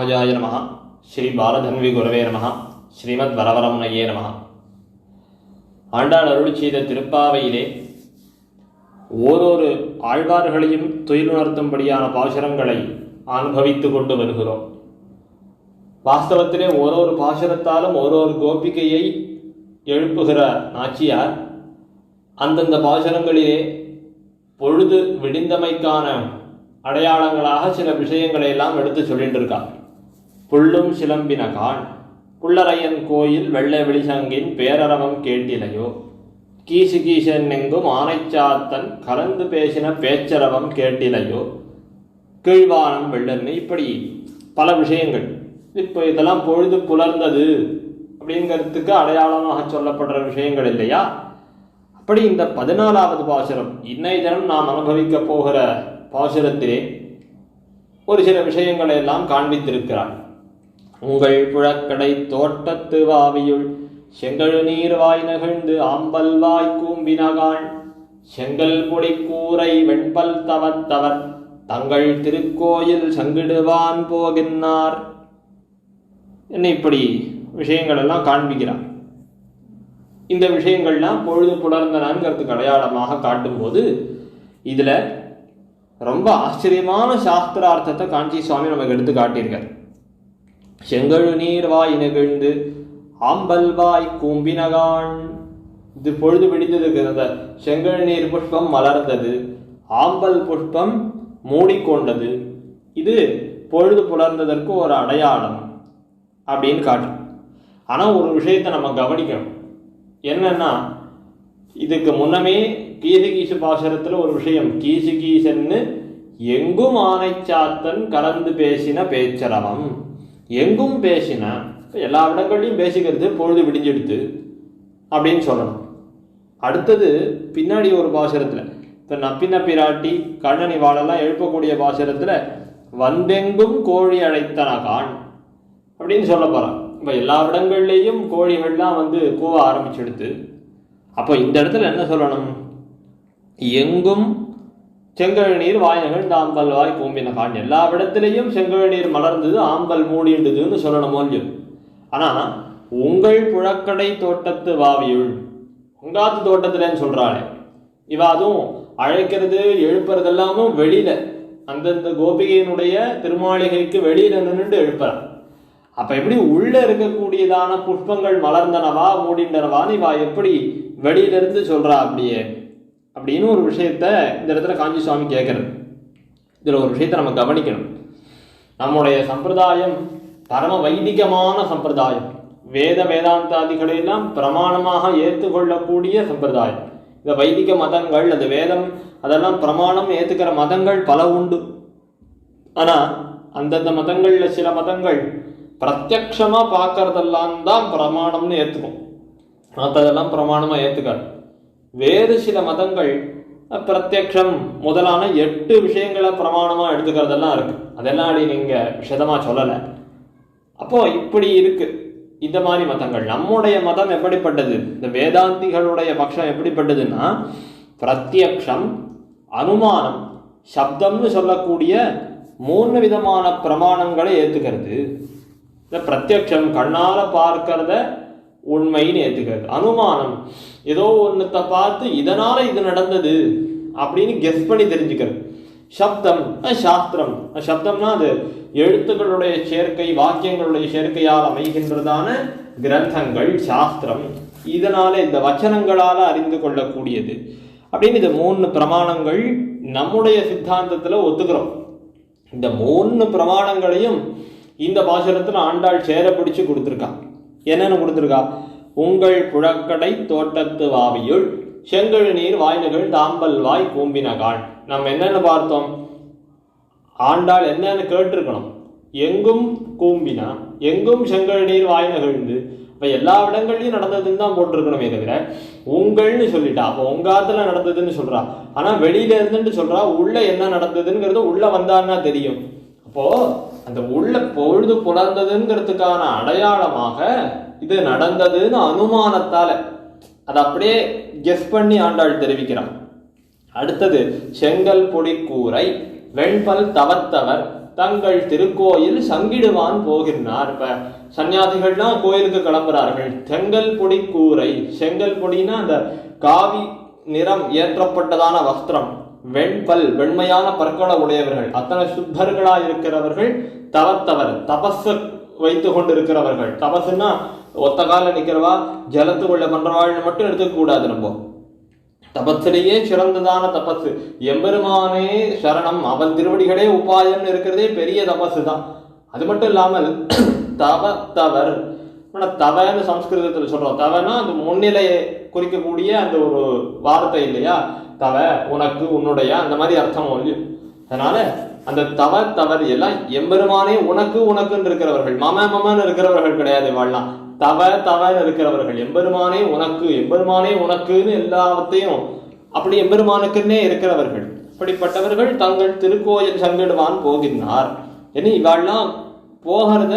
ஸ்ரீமதே ராமானுஜாய நம ஸ்ரீ பாலதன்வி குரவே நம ஸ்ரீமத் வரவரமுனையே நம ஆண்டாள் அருள் செய்த திருப்பாவையிலே ஓரொரு ஆழ்வார்களையும் துயிலுணர்த்தும்படியான பாசுரங்களை அனுபவித்து கொண்டு வருகிறோம். வாஸ்தவத்திலே ஓரொரு பாசுரத்தாலும் ஓரொரு கோபிகையை எழுப்புகிற நாச்சியார் அந்தந்த பாசுரங்களிலே பொழுது விடிந்தமைக்கான அடையாளங்களாக சில விஷயங்களை எல்லாம் எடுத்து சொல்லிட்டு இருக்காங்க புள்ளும் சிலம்பின கான் புள்ளரையன் கோயில் வெள்ளை வெளிசங்கின் பேரரவம் கேட்டிலையோ. கீசு கீசன் எங்கும் ஆனைச்சாத்தன் கலந்து பேசின பேச்சரவம் கேட்டிலையோ. கீழ்வானம் வெள்ளன்னு இப்படி பல விஷயங்கள். இப்போ இதெல்லாம் பொழுது புலர்ந்தது அப்படிங்கிறதுக்கு அடையாளமாக சொல்லப்படுற விஷயங்கள் இல்லையா? அப்படி இந்த பதினாலாவது பாசுரம் இன்னை தினம் நாம் அனுபவிக்க போகிற பாசுரத்திலே ஒரு சில விஷயங்களை எல்லாம் காண்பித்திருக்கிறார். உங்கள் புழக்கடை தோட்டத்து வாவியுள் செங்கழு நீர் வாய் நகழ்ந்து ஆம்பல் வாய் கூம்பினகாள் செங்கல் பொடி கூரை வெண்பல் தவத்தவர் தங்கள் திருக்கோயில் சங்கிடுவான் போகின்றார். என்ன இப்படி விஷயங்கள் எல்லாம் காண்பிக்கிறார்? இந்த விஷயங்கள்லாம் பொழுது புலர்ந்தனங்கிறதுக்கு அடையாளமாக காட்டும்போது இதில் ரொம்ப ஆச்சரியமான சாஸ்திரார்த்தத்தை காஞ்சி சுவாமி நமக்கு எடுத்து காட்டியிருக்கார். செங்கழு நீர்வாய் நெகிழ்ந்து ஆம்பல்வாய் கூம்பினகான். இது பொழுது விடிந்ததுக்கு செங்கழு நீர் புஷ்பம் மலர்ந்தது. ஆம்பல் புஷ்பம் மூடிக்கொண்டது. இது பொழுது புலர்ந்ததற்கு ஒரு அடையாளம் அப்படின்னு காட்டும். ஆனால் ஒரு விஷயத்தை நம்ம கவனிக்கணும். என்னன்னா இதுக்கு முன்னமே கீசகீசு பாசுரத்தில் ஒரு விஷயம் கீசு கீசன்னு எங்கும் ஆனைச்சாத்தன் கலந்து பேசின பேச்சரவம். எங்கும் பேசினா எல்லா இடங்கள்லையும் பேசிக்கிறது பொழுது விடிஞ்செடுத்து அப்படின்னு சொல்லணும். அடுத்தது பின்னாடி ஒரு பாசுரத்தில் இப்போ நப்பின பிராட்டி கண்ணனி வாழெல்லாம் எழுப்பக்கூடிய பாசுரத்தில் வந்தெங்கும் கோழி அழைத்தனகான் அப்படின்னு சொல்ல போகிறான் இப்போ எல்லா இடங்கள்லேயும் கோழிகள்லாம் வந்து கூவ ஆரம்பிச்செடுத்து. அப்போ இந்த இடத்துல என்ன சொல்லணும்? எங்கும் செங்கழு நீர் இந்த ஆம்பல் வாய் பூம்பின காண். எல்லா இடத்துலையும் செங்கழு நீர் மலர்ந்தது ஆம்பல் மூடிண்டதுன்னு சொல்லணுமோ இல்லையோ ஆனால் உங்கள் புழக்கடை தோட்டத்து வாவியுள் உங்காத்து தோட்டத்துலன்னு சொல்கிறாளே இவ அதுவும் அழைக்கிறது எழுப்புறது எல்லாமும் வெளியில அந்தந்த கோபிகையினுடைய திருமாளிகைக்கு வெளியில நின்றுட்டு எழுப்புறான் அப்போ எப்படி உள்ளே இருக்கக்கூடியதான புஷ்பங்கள் மலர்ந்தனவா மூடிண்டனவான்னு இவா எப்படி வெளியிலிருந்து சொல்கிறா அப்படியே? அப்படின்னு ஒரு விஷயத்த இந்த இடத்துல காஞ்சி சுவாமி கேட்கறது இதில் ஒரு விஷயத்த நம்ம கவனிக்கணும். நம்முடைய சம்பிரதாயம் பரம வைதிகமான சம்பிரதாயம். வேத வேதாந்தாதிகளையெல்லாம் பிரமாணமாக ஏற்றுக்கொள்ளக்கூடிய சம்பிரதாயம். இந்த வைதிக மதங்கள் அந்த வேதம் அதெல்லாம் பிரமாணம் ஏற்றுக்கிற மதங்கள் பல உண்டு. ஆனால் அந்தந்த மதங்களில் சில மதங்கள் பிரத்யக்ஷமாக பார்க்கறதெல்லாம் தான் பிரமாணம்னு ஏற்றுக்கும் மற்றதெல்லாம் பிரமாணமாக ஏற்றுக்காது வேறு சில மதங்கள் பிரத்யக்ஷம் முதலான எட்டு விஷயங்களை பிரமாணமாக எடுத்துக்கிறதெல்லாம் இருக்குது அதெல்லாம் அப்படி நீங்கள் விஷதமாக சொல்லலை. அப்போது இப்படி இருக்குது இந்த மாதிரி மதங்கள். நம்முடைய மதம் எப்படிப்பட்டது? இந்த வேதாந்திகளுடைய பட்சம் எப்படிப்பட்டதுன்னா பிரத்யக்ஷம் அனுமானம் சப்தம்னு சொல்லக்கூடிய மூணு விதமான பிரமாணங்களை ஏற்றுக்கிறது இந்த பிரத்யக்ஷம் கண்ணால் பார்க்கிறத உண்மைன்னு ஏற்றுக்கிறது அனுமானம். ஏதோ ஒன்றத்தை பார்த்து இதனால் இது நடந்தது அப்படின்னு கெஸ் பண்ணி தெரிஞ்சுக்கிறது சப்தம் சாஸ்திரம். சப்தம்னா அது எழுத்துக்களுடைய சேர்க்கை வாக்கியங்களுடைய சேர்க்கையால் அமைகின்றதான கிரந்தங்கள் சாஸ்திரம். இதனால இந்த வச்சனங்களால் அறிந்து கொள்ளக்கூடியது. அப்படின்னு இந்த மூணு பிரமாணங்கள் நம்முடைய சித்தாந்தத்தில் ஒத்துக்கிறோம். இந்த மூணு பிரமாணங்களையும் இந்த பாசுரத்தில் ஆண்டாள் சேர பிடிச்சு கொடுத்துருக்கான் என்னென்னு கொடுத்துருக்கா? உங்கள் புழக்கடை தோட்டத்து வாவியுள் செங்கழு நீர் வாய்நகள் தாம்பல் வாய் கூம்பினகாள் நம்ம என்னென்ன பார்த்தோம்? ஆண்டாள் என்னன்னு கேட்டிருக்கணும். எங்கும் கூம்பினா எங்கும் செங்கழு நீர் வாய் நகழ்ந்து இப்போ எல்லா இடங்கள்லையும் நடந்ததுன்னு தான் போட்டிருக்கணுமே தவிர உங்கள்னு சொல்லிட்டா அப்போ உங்க ஆத்துல நடந்ததுன்னு சொல்றா. ஆனா வெளியில இருந்துட்டு சொல்றா உள்ள என்ன நடந்ததுங்கிறது உள்ள வந்தான்னா தெரியும். அப்போ அந்த உள்ள பொழுது புலர்ந்ததுங்கிறதுக்கான அடையாளமாக இது நடந்ததுன்னு அனுமானத்தால. அதை அப்படியே கெஸ் பண்ணி ஆண்டாள் தெரிவிக்கிறான். அடுத்தது செங்கல் பொடி கூரை வெண்பல் தவத்தவர் தங்கள் திருக்கோயில் சங்கிடுவான் போகின்றார். இப்ப சன்னியாசிகள்லாம் கோயிலுக்கு கிளம்புறார்கள். செங்கல் பொடி கூரை செங்கல் பொடினா அந்த காவி நிறம் ஏற்றப்பட்டதான வஸ்திரம். வெண்பல் வெண்மையான பற்களை உடையவர்கள். அத்தனை சுத்தர்களா இருக்கிறவர்கள் தவத்தவர் தபஸ் வைத்து கொண்டிருக்கிறவர்கள். தபசுன்னா ஒத்த கால நிக்கிறவா ஜலத்துக்குள்ள பண்றவாள்னு மட்டும் எடுத்துக்கூடாது நம்ம. தபத்திலேயே சிறந்ததான தபசு. எம்பெருமானே சரணம் அவன் திருவடிகளே உபாயம் இருக்கிறதே பெரிய தபசு தான் அது மட்டும் இல்லாமல் தவ தவர் தவன்னு சம்ஸ்கிருதத்தில் சொல்றோம். தவனா அந்த முன்னிலையை குறிக்கக்கூடிய அந்த ஒரு வார்த்தை இல்லையா? தவ உனக்கு உன்னுடைய அந்த மாதிரி அர்த்தம் இல்லையோ அதனால அந்த தவ தவறு எல்லாம் எம்பெருமானே உனக்கு உனக்குன்னு இருக்கிறவர்கள். மம மமன்னு இருக்கிறவர்கள் கிடையாது வாழலாம் தவ தவன்னு இருக்கிறவர்கள். எம்பெருமானே உனக்கு எம்பெருமானே உனக்குன்னு எல்லாவற்றையும் அப்படி எம்பெருமானுக்குன்னே இருக்கிறவர்கள். அப்படிப்பட்டவர்கள் தங்கள் திருக்கோயில் சங்கிடுவான் போகின்றார். இனி இவாள்லாம் போகிறத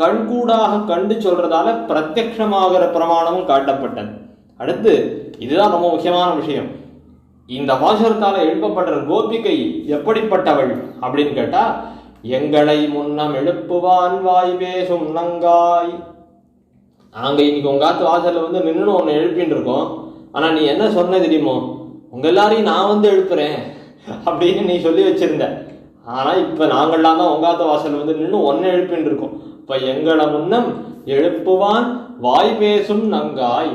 கண்கூடாக கண்டு சொல்றதால பிரத்யக்ஷமாகிற பிரமாணமும் காட்டப்பட்டது. அடுத்து இதுதான் ரொம்ப முக்கியமான விஷயம். இந்த பாசுரத்தால எழுப்பப்படுற கோபிகை எப்படிப்பட்டவள் அப்படின்னு கேட்டா எங்களை முன்னம் எழுப்புவான் வாய் பேசும் நங்காய். நாங்க இன்னைக்கு உங்க காத்து வாசல்ல வந்து நின்று ஒன்று எழுப்பின்னு இருக்கோம். ஆனா நீ என்ன சொன்ன தெரியுமோ உங்க எல்லாரையும் நான் வந்து எழுப்புறேன் அப்படின்னு நீ சொல்லி வச்சிருந்த. ஆனா இப்ப நாங்கள்லாம் தான் உங்க ஆத்து வாசல்ல வந்து நின்று ஒன்னு எழுப்பின்னு இருக்கோம். இப்ப எங்களை முன்னம் எழுப்புவான் வாய் பேசும் நங்காய்.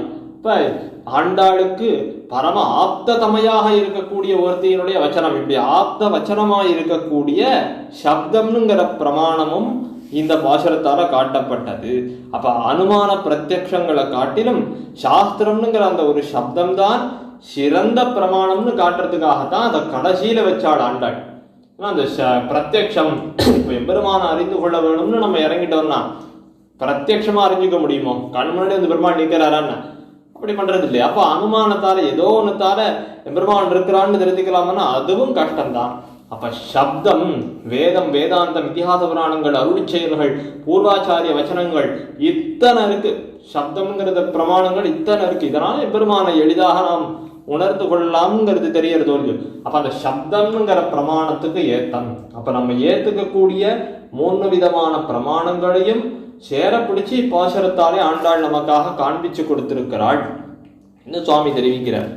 இப்போ ஆண்டாளுக்கு பரம ஆப்ததமையாக இருக்கக்கூடிய ஒருத்தியினுடைய வச்சனம் இப்படி ஆப்த வச்சனமாக இருக்கக்கூடிய சப்தம்னுங்கிற பிரமாணமும் இந்த பாசுரத்தால காட்டப்பட்டது. அப்ப அனுமான பிரத்யக்ஷங்களை காட்டிலும் சாஸ்திரம்னுங்கிற அந்த ஒரு சப்தம்தான் சிறந்த பிரமாணம்னு காட்டுறதுக்காகத்தான் அதை கடைசியில வச்சாள் ஆண்டாள். அந்த ச- பிரத்யக்ஷம் இப்போ எம்பெருமான அறிந்து கொள்ள வேணும்னு நம்ம இறங்கிட்டோம்னா பிரத்யக்ஷமா அறிஞ்சுக்க முடியுமோ? கண் முன்னாடி அந்த பெருமாள் நிற்கிறாரான்னு அப்படி பண்றது இல்லையா அப்போ அனுமானத்தால ஏதோ ஒன்றுத்தால எம்பெருமான் இருக்கிறான்னு தெரிஞ்சுக்கலாம்னா அதுவும் கஷ்டம்தான். அப்ப சப்தம் வேதம் வேதாந்தம் இத்திஹாச புராணங்கள் அருளிச் செயல்கள் பூர்வாச்சாரிய வச்சனங்கள் இத்தனை இருக்கு. சப்தம்ங்கிறத பிரமாணங்கள் இத்தனை இருக்கு. இதனால எம்பெருமானை எளிதாக நாம் உணர்ந்து கொள்ளலாம்ங்கிறது தெரியறது இல்லையோ அப்ப அந்த சப்தம்ங்கிற பிரமாணத்துக்கு ஏத்தம். அப்ப நம்ம ஏத்துக்கக்கூடிய மூணு விதமான பிரமாணங்களையும் சேர பிடிச்சி பாசரத்தாலே ஆண்டாள் நமக்காக காண்பிச்சு கொடுத்திருக்கிறாள் என்று சுவாமி தெரிவிக்கிறார்.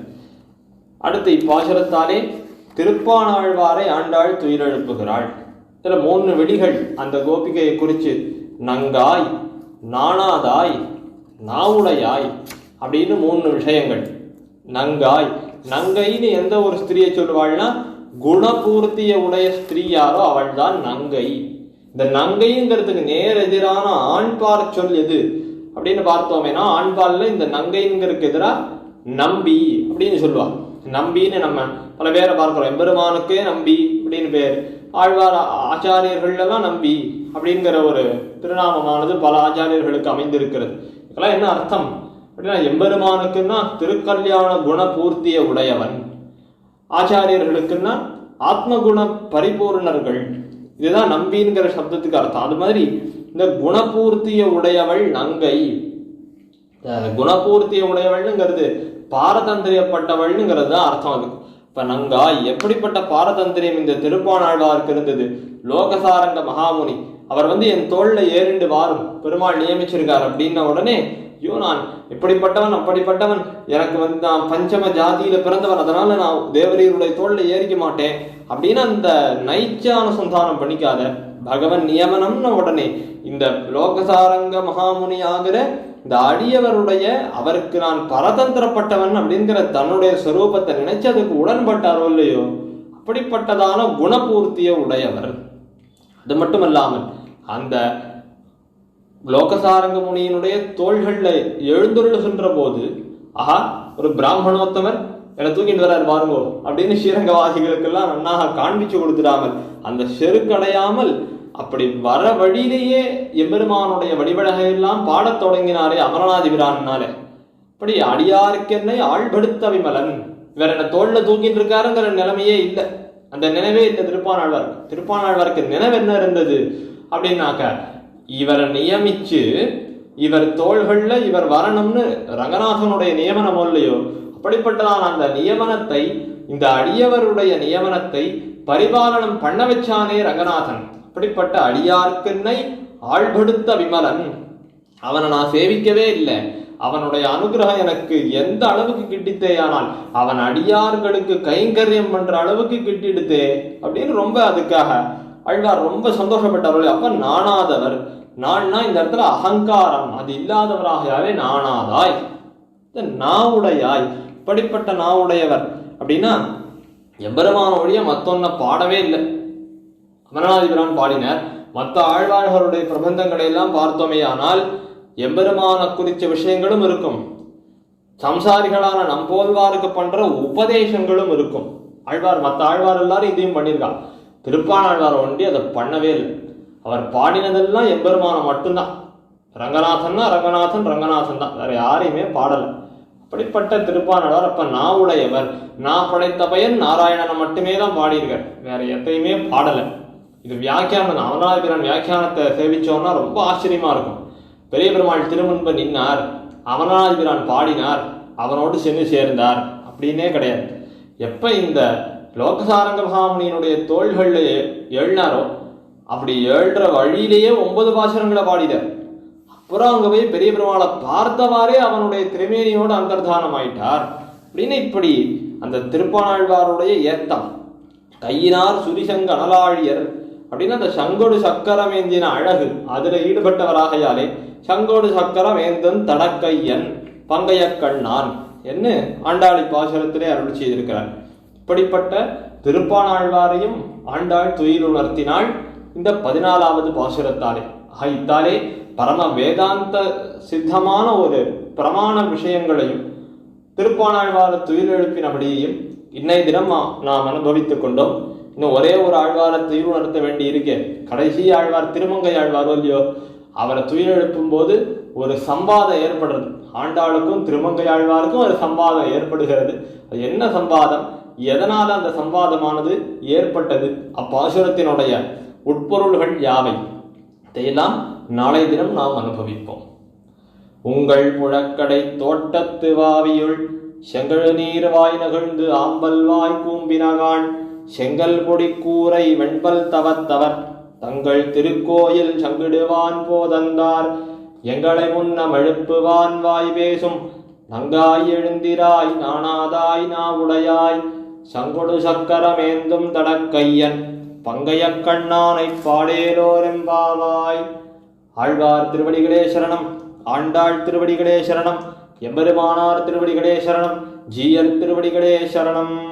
அடுத்து இப்பாசரத்தாலே திருப்பானாழ்வாரை ஆண்டாள் துயிலெழுப்புகிறாள். இதில் மூணு வெடிகள் அந்த கோபிகையை குறித்து நங்காய் நாணாதாய் நாவுடையாய் அப்படின்னு மூணு விஷயங்கள். நங்காய் நங்கைன்னு எந்த ஒரு ஸ்திரியை சொல்லுவாள்னா குணபூர்த்திய உடைய ஸ்திரீ யாரோ அவள் தான் நங்கை. இந்த நங்கைங்கிறதுக்கு நேர் எதிரான ஆண்பார் சொல் எது? அப்படின்னு பார்த்தோமேனா ஆண்பால்ல இந்த நங்கைங்கிறதுக்கு எதிராக நம்பி அப்படின்னு சொல்லுவா நம்பின்னு நம்ம பல பேரை பார்க்கிறோம். எம்பெருமானுக்கே நம்பி அப்படின்னு பேர். ஆழ்வார் ஆ- ஆச்சாரியர்கள் எல்லாம் நம்பி அப்படிங்கிற ஒரு திருநாமமானது பல ஆச்சாரியர்களுக்கு அமைந்திருக்கிறது. இதெல்லாம் என்ன அர்த்தம்? அப்படின்னா எம்பெருமானுக்குன்னா திருக்கல்யாண குணபூர்த்திய உடையவன். ஆச்சாரியர்களுக்குன்னா ஆத்மகுண பரிபூர்ணர்கள். இதுதான் நம்பிங்கிற சப்தத்துக்கு அர்த்தம். அது மாதிரி இந்த குணபூர்த்திய உடையவள் நங்கை. குணபூர்த்திய உடையவள்ங்கிறது பாரதந்திரியப்பட்டவள்ங்கிறது தான் அர்த்தம் அதுக்கு. இப்ப நங்காய் எப்படிப்பட்ட பாரதந்திரியம் இந்த திருப்பானாழ்வாருக்கு இருந்தது? லோகசாரங்க மகாமுனி. அவர் வந்து என் தோல்ல ஏறிண்டு வாரும். பெருமாள் நியமிச்சிருக்கார் அப்படின்ன உடனே ஐயோ நான் இப்படிப்பட்டவன் அப்படிப்பட்டவன்? எனக்கு வந்து நான் பஞ்சம ஜாதியில பிறந்தவன். அதனால நான் தேவரீருடைய தோல்லை ஏறிக்க மாட்டேன். அப்படின்னு அந்த நைச்ச அனுசந்தானம் பண்ணிக்காத. பகவன் நியமனம்னு உடனே இந்த லோகசாரங்க மகாமுனி ஆகிற இந்த அடியவருடைய அவருக்கு நான் பரதந்திரப்பட்டவன் அப்படிங்கிற தன்னுடைய ஸ்வரூபத்தை நினைச்சு அதுக்கு உடன்பட்டாரோ இல்லையோ அப்படிப்பட்டதான குணபூர்த்திய உடையவர். அது மட்டும் இல்லாமல் அந்த லோகசாரங்க முனியினுடைய தோள்களில் எழுந்துருளுகின்ற போது ஆஹா ஒரு பிராமணோத்தமர் என்னை தூக்கிட்டு வரார் பாருங்கோ அப்படின்னு ஸ்ரீரங்கவாசிகளுக்கெல்லாம் நன்னாக காண்பிச்சு கொடுத்துடாமல் அந்த செருக்கடையாமல் அப்படி வர வழியிலேயே எம்பெருமானுடைய வடிவழகை எல்லாம் பாடத் தொடங்கினாரே அமரநாதி பிரான்னாலே அப்படி அடியாருக்கென்னை ஆழ்படுத்த விமலன் இவர் என்ன தோல்ல தூக்கிட்டு இருக்காருங்கிற நிலைமையே இல்லை. அந்த நினைவே இல்லை திருப்பானாழ்வாருக்கு திருப்பானாழ்வாருக்கு நினைவு என்ன இருந்தது அப்படின்னாக்க இவரை நியமிச்சு இவர் தோள்கள்ல இவர் வரணும்னு ரங்கநாதனுடைய நியமனம் இல்லையோ? அப்படிப்பட்டதான் அந்த நியமனத்தை இந்த அடியவருடைய நியமனத்தை பரிபாலனம் பண்ண வச்சானே ரங்கநாதன். அப்படிப்பட்ட அடியார்க்கென்னை ஆழ்படுத்த விமலன். அவனை நான் சேவிக்கவே இல்லை. அவனுடைய அனுகிரகம் எனக்கு எந்த அளவுக்கு கிட்டித்தேயானால் அவன் அடியார்களுக்கு கைங்கரியம் பண்ற அளவுக்கு கிட்டிடுதே அப்படின்னு ரொம்ப அதுக்காக. அழ்வார் ரொம்ப சந்தோஷப்பட்டார்கள் அப்ப நாணாதவர் நான்னா இந்த இடத்துல அகங்காரம். அது இல்லாதவராகையாவே நாணாதாய். இந்த நாவுடையாய். இப்படிப்பட்ட நாவுடையவர். அப்படின்னா எம்பெருமான ஒழிய மத்தொன்ன பாடவே இல்லை. அமரநாதிபிரான் பாடினார் மற்ற ஆழ்வார்களுடைய பிரபந்தங்களை எல்லாம் பார்த்தோமே ஆனால் எம்பெருமான குறித்த விஷயங்களும் இருக்கும். சம்சாரிகளான நம்போல்வாருக்கு பண்ற உபதேசங்களும் இருக்கும். ஆழ்வார் மற்ற ஆழ்வார் எல்லாரும் இதையும் பண்ணியிருக்காங்க. திருப்பான ஆழ்வார் ஒன்றி அதை பண்ணவே இல்லை. அவர் பாடினதெல்லாம் எம்பெருமானம் மட்டும்தான். ரங்கநாதன்னா ரங்கநாதன் ரங்கநாதன் தான். வேற யாரையுமே பாடலை. அப்படிப்பட்ட திருப்பானவர் அப்ப நான் உடையவர் நான் படைத்த பயன் நாராயணனை மட்டுமே தான் பாடியிருக்கார். வேற எத்தையுமே பாடலை. இது வியாக்கியானம் தான். வியாக்கியானத்தை சேவிச்சோம்னா ரொம்ப ஆச்சரியமா இருக்கும். பெரிய பெருமாள் திருமுன்பு நின்னார். அவனாதிபிரான் பாடினார். அவனோடு சென்று சேர்ந்தார். அப்படின்னே கிடையாது. எப்ப இந்த லோகசாரங்க மகாமுனியினுடைய தோள்களில் எழுனாரோ அப்படி ஏழ்ற வழியிலேயே ஒன்பது பாசுரங்களை பாடினார். அப்புறம் அங்க போய் பெரிய பெருமாளை பார்த்தவாறே அவனுடைய திருமேனியோடு அந்தர்தானம் ஆயிட்டார் அப்படின்னு இப்படி அந்த திருப்பானாழ்வாருடைய ஏத்தம். கையினார் சுரிசங்க அனலாழியர் அப்படின்னு அந்த சங்கோடு சக்கரம் ஏந்தின அழகு. அதுல ஈடுபட்டவராகையாலே சங்கோடு சக்கரம் ஏந்தன் தடக்கையன் பங்கைய கண்ணான் ஆண்டாளி பாசுரத்திலே அருள் செய்திருக்கிறார். இப்படிப்பட்ட திருப்பானாழ்வாரையும் ஆண்டாள் துயில் உணர்த்தினாள் இந்த பதினாலாவது பாசுரத்தாலே. ஆக இத்தாலே பரம வேதாந்த சித்தமான ஒரு பிரமாண விஷயங்களையும் திருப்பாணாழ்வார துயில் எழுப்பினபடியையும் இன்னை தினம் நாம் அனுபவித்துக் கொண்டோம். இன்னும் ஒரே ஒரு ஆழ்வார துயில் உணர்த்த வேண்டி இருக்கே கடைசி ஆழ்வார் திருமங்கை ஆழ்வாரோ இல்லையோ அவரை துயில் எழுப்பும் போது ஒரு சம்பாதம் ஏற்படுறது. ஆண்டாளுக்கும் திருமங்கை ஆழ்வாருக்கும் ஒரு சம்பாதம் ஏற்படுகிறது. அது என்ன சம்பாதம்? எதனால் அந்த சம்பாதமானது ஏற்பட்டது? அப்பாசுரத்தினுடைய உட்பொருள்கள் யாவை? இதையெல்லாம் நாளை தினம் நாம் அனுபவிப்போம். உங்கள் முழக்கடை தோட்டத்து வாவியுள் செங்கழு நீர் வாய் நகழ்ந்து ஆம்பல் வாய் கூம்பினகான் செங்கல் பொடி கூரை வெண்பல் தவத்தவர் தங்கள் திருக்கோயில் சங்கிடுவான் போதந்தார் எங்களை முன்னம் எழுப்புவான் வாய் பேசும் நங்காய் எழுந்திராய் நாணாதாய் நாவுடையாய் சங்கொடு சக்கரமேந்தும் தடக்கையன். பங்கையக் கண்ணானை பாடேலோரெம்பாவாய். ஆழ்வார் திருவடிகளே சரணம் ஆண்டாள் திருவடிகளே சரணம் எம்பெருமானார் திருவடிகளே சரணம் ஜீயர் திருவடிகளே சரணம்.